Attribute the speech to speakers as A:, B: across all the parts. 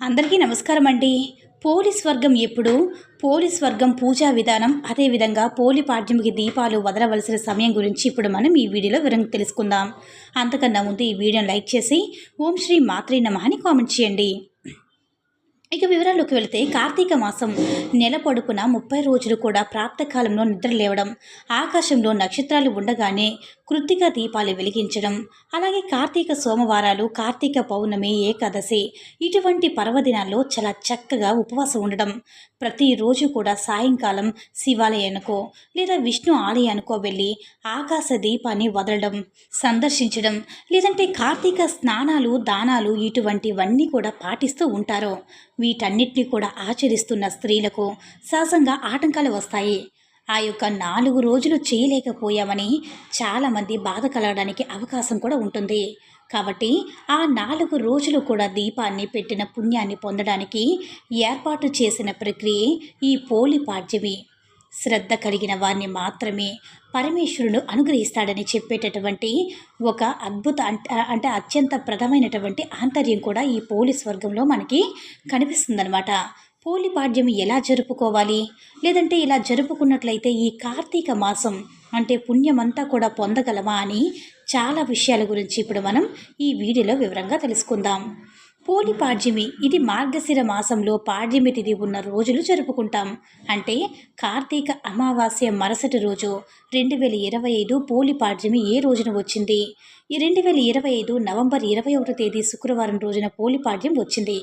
A: అందరికీ నమస్కారం అండి పోలీస్ వర్గం ఎప్పుడు పోలీస్ వర్గం పూజా విధానం అదేవిధంగా పోలి పాడ్యమికి దీపాలు వదలవలసిన సమయం గురించి ఇప్పుడు మనం ఈ వీడియోలో వివరంగా తెలుసుకుందాం. అంతకన్నా ముందు ఈ వీడియోని లైక్ చేసి ఓం శ్రీ మాత్రే నమ అని కామెంట్ చేయండి. ఇక వివరాల్లోకి వెళితే కార్తీక మాసం నెల పొడుపున ముప్పై రోజులు కూడా ప్రాప్తకాలంలో నిద్ర లేవడం ఆకాశంలో నక్షత్రాలు ఉండగానే కృత్తిక దీపాలు వెలిగించడం అలాగే కార్తీక సోమవారాలు కార్తీక పౌర్ణమి ఏకాదశి ఇటువంటి పర్వదినాల్లో చాలా చక్కగా ఉపవాసం ఉండడం. ప్రతిరోజు కూడా సాయంకాలం శివాలయానికో లేదా విష్ణు ఆలయానికో వెళ్ళి ఆకాశ దీపాన్ని వదలడం సందర్శించడం లేదంటే కార్తీక స్నానాలు దానాలు ఇటువంటివన్నీ కూడా పాటిస్తూ ఉంటారు. వీటన్నిటిని కూడా ఆచరిస్తున్న స్త్రీలకు సహజంగా ఆటంకాలు వస్తాయి. ఆ యొక్క నాలుగు రోజులు చేయలేకపోయామని చాలామంది బాధ కలగడానికి అవకాశం కూడా ఉంటుంది. కాబట్టి ఆ నాలుగు రోజులు కూడా దీపాన్ని పెట్టిన పుణ్యాన్ని పొందడానికి ఏర్పాటు చేసిన ప్రక్రియ ఈ పోలి పాడ్యమి. శ్రద్ధ కలిగిన వారిని మాత్రమే పరమేశ్వరుడు అనుగ్రహిస్తాడని చెప్పేటటువంటి ఒక అద్భుత అంటే అత్యంత ప్రధమైనటువంటి ఆంతర్యం కూడా ఈ పోలి స్వర్గంలో మనకి కనిపిస్తుందన్నమాట. హోలీ పాడ్యం ఎలా జరుపుకోవాలి? లేదంటే ఇలా జరుపుకున్నట్లయితే ఈ కార్తీక మాసం అంటే పుణ్యమంతా కూడా పొందగలమా అని చాలా విషయాల గురించి ఇప్పుడు మనం ఈ వీడియోలో వివరంగా తెలుసుకుందాం. పోలి పాడ్యమి ఇది మార్గశిర మాసంలో పాడ్యమి తిథి ఉన్న రోజులు జరుపుకుంటాం. అంటే కార్తీక అమావాస్య మరుసటి రోజు రెండు వేల ఇరవై ఐదు పోలి పాడ్యమి ఏ రోజున వచ్చింది? ఈ రెండు వేల ఇరవై ఐదు నవంబర్ ఇరవై ఒకటో తేదీ శుక్రవారం రోజున పోలి పాడ్యం వచ్చింది.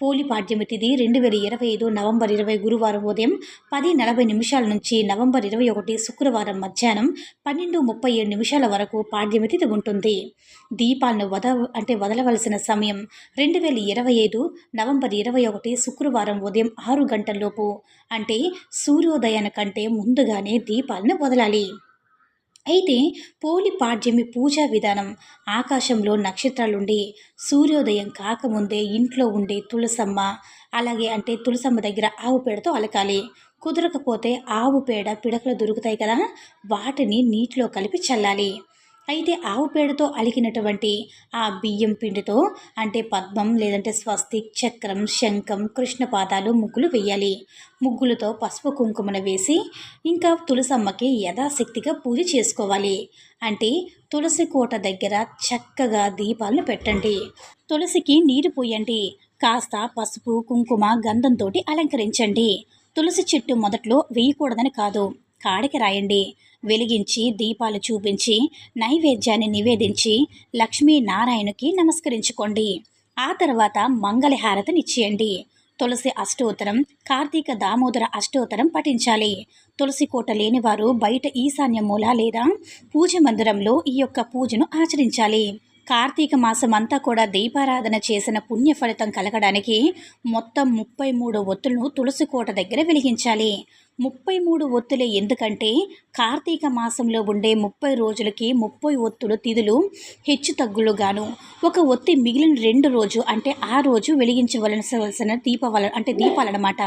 A: పోలి పాడ్యమి తిథి రెండు వేల ఇరవై ఐదు నవంబర్ ఇరవై గురువారం ఉదయం పది నలభై నిమిషాల నుంచి నవంబర్ ఇరవై ఒకటి శుక్రవారం మధ్యాహ్నం పన్నెండు ముప్పై ఏడు నిమిషాల వరకు పాడ్యమి తిథి ఉంటుంది. దీపాలను వద అంటే వదలవలసిన సమయం రెండు వేల ఇరవై ఐదు నవంబర్ ఇరవై ఒకటి శుక్రవారం ఉదయం ఆరు గంటల్లోపు. అంటే సూర్యోదయానికంటే ముందుగానే దీపాలను వదలాలి. అయితే పోలి పాడ్యమి పూజా విధానం ఆకాశంలో నక్షత్రాలుండి సూర్యోదయం కాకముందే ఇంట్లో ఉండే తులసమ్మ అలాగే అంటే తులసమ్మ దగ్గర ఆవు పేడతో అలకాలి. కుదరకపోతే ఆవు పేడ పిడకలు దొరుకుతాయి కదా వాటిని నీటిలో కలిపి చల్లాలి. అయితే ఆవు పేడతో అలికినటువంటి ఆ బియ్యం పిండితో అంటే పద్మం లేదంటే స్వస్తిక్ చక్రం శంఖం కృష్ణపాదాలు ముగ్గులు వేయాలి. ముగ్గులతో పసుపు కుంకుమను వేసి ఇంకా తులసమ్మకి యథాశక్తిగా పూజ చేసుకోవాలి. అంటే తులసి కోట దగ్గర చక్కగా దీపాలను పెట్టండి. తులసికి నీరు పోయండి. కాస్త పసుపు కుంకుమ గంధంతో అలంకరించండి. తులసి చెట్టు మొదట్లో వేయకూడదని కాదు. కాడికి రాయండి. వెలిగించి దీపాలు చూపించి నైవేద్యాన్ని నివేదించి లక్ష్మీనారాయణకి నమస్కరించుకోండి. ఆ తర్వాత మంగళహారతనిచ్చేయండి తులసి అష్టోత్తరం కార్తీక దామోదర అష్టోత్తరం పఠించాలి. తులసి కోట లేనివారు బయట ఈశాన్య మూల లేదా పూజ మందిరంలో ఈ యొక్క పూజను ఆచరించాలి. కార్తీక మాసం అంతా కూడా దీపారాధన చేసిన పుణ్య ఫలితం కలగడానికి మొత్తం ముప్పై మూడు ఒత్తులను తులసి కోట దగ్గర వెలిగించాలి. ముప్పై మూడు ఒత్తులే ఎందుకంటే కార్తీక మాసంలో ఉండే ముప్పై రోజులకి ముప్పై ఒత్తులు తిథులు హెచ్చు తగ్గులుగాను ఒక ఒత్తి మిగిలిన రెండు రోజు అంటే ఆ రోజు వెలిగించవలసిన దీపవల అంటే దీపాలన్నమాట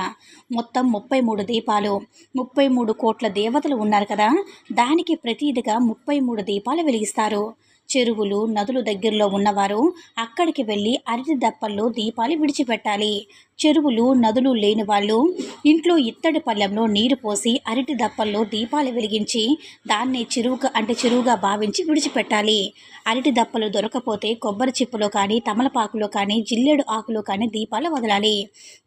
A: మొత్తం ముప్పై మూడు దీపాలు ముప్పై మూడు కోట్ల దేవతలు ఉన్నారు కదా దానికి ప్రతీదిగా ముప్పై మూడు దీపాలు వెలిగిస్తారు. చెరువులు నదులు దగ్గరలో ఉన్నవారు అక్కడికి వెళ్ళి అరటి దప్పల్లో దీపాలు విడిచిపెట్టాలి. చెరువులు నదులు లేని వాళ్ళు ఇంట్లో ఇత్తడి పళ్ళెంలో నీరు పోసి అరటి దప్పల్లో దీపాలు వెలిగించి దాన్ని చెరువుగా అంటే చెరువుగా భావించి విడిచిపెట్టాలి. అరటి దప్పలు దొరకపోతే కొబ్బరి చిప్పులో కానీ తమలపాకులో కానీ జిల్లేడు ఆకులో కానీ దీపాలు వదలాలి.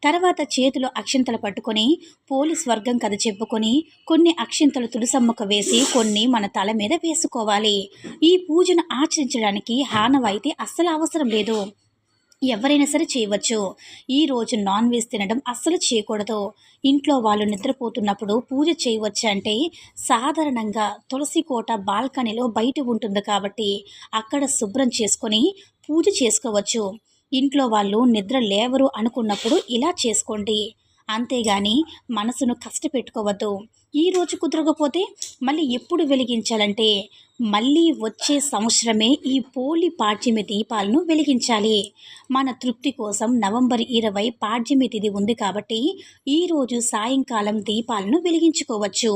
A: తర్వాత చేతిలో అక్షింతలు పట్టుకొని పోలీస్ వర్గం కథ చెప్పుకొని కొన్ని అక్షింతలు తులసమ్మకు వేసి కొన్ని మన తల మీద వేసుకోవాలి. ఈ పూజను ఆచరించడానికి హానవైతే అస్సలు అవసరం లేదు. ఎవరైనా సరే చేయవచ్చు. ఈరోజు నాన్ వెజ్ తినడం అస్సలు చేయకూడదు. ఇంట్లో వాళ్ళు నిద్రపోతున్నప్పుడు పూజ చేయవచ్చు అంటే సాధారణంగా తులసి కోట బాల్కనీలో బయట ఉంటుంది కాబట్టి అక్కడ శుభ్రం చేసుకొని పూజ చేసుకోవచ్చు. ఇంట్లో వాళ్ళు నిద్ర లేవరు అనుకున్నప్పుడు ఇలా చేసుకోండి. అంతేగాని మనసును కష్టపెట్టుకోవద్దు. ఈ రోజు కుదరకపోతే మళ్ళీ ఎప్పుడు వెలిగించాలంటే మళ్ళీ వచ్చే సంవత్సరమే ఈ పోలి పాడ్యమి దీపాలను వెలిగించాలి. మన తృప్తి కోసం నవంబర్ ఇరవై పాడ్యమి తిథి ఉంది కాబట్టి ఈరోజు సాయంకాలం దీపాలను వెలిగించుకోవచ్చు.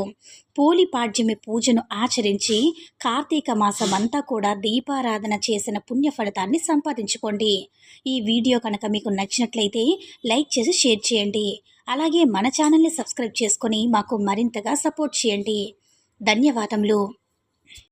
A: పోలి పాడ్యమి పూజను ఆచరించి కార్తీక మాసం అంతా కూడా దీపారాధన చేసిన పుణ్య ఫలితాన్ని సంపాదించుకోండి. ఈ వీడియో కనుక మీకు నచ్చినట్లయితే లైక్ చేసి షేర్ చేయండి. అలాగే మన ఛానల్ని సబ్స్క్రైబ్ చేసుకొని మాకు మరింతగా సపోర్ట్ చేయండి. ధన్యవాదములు.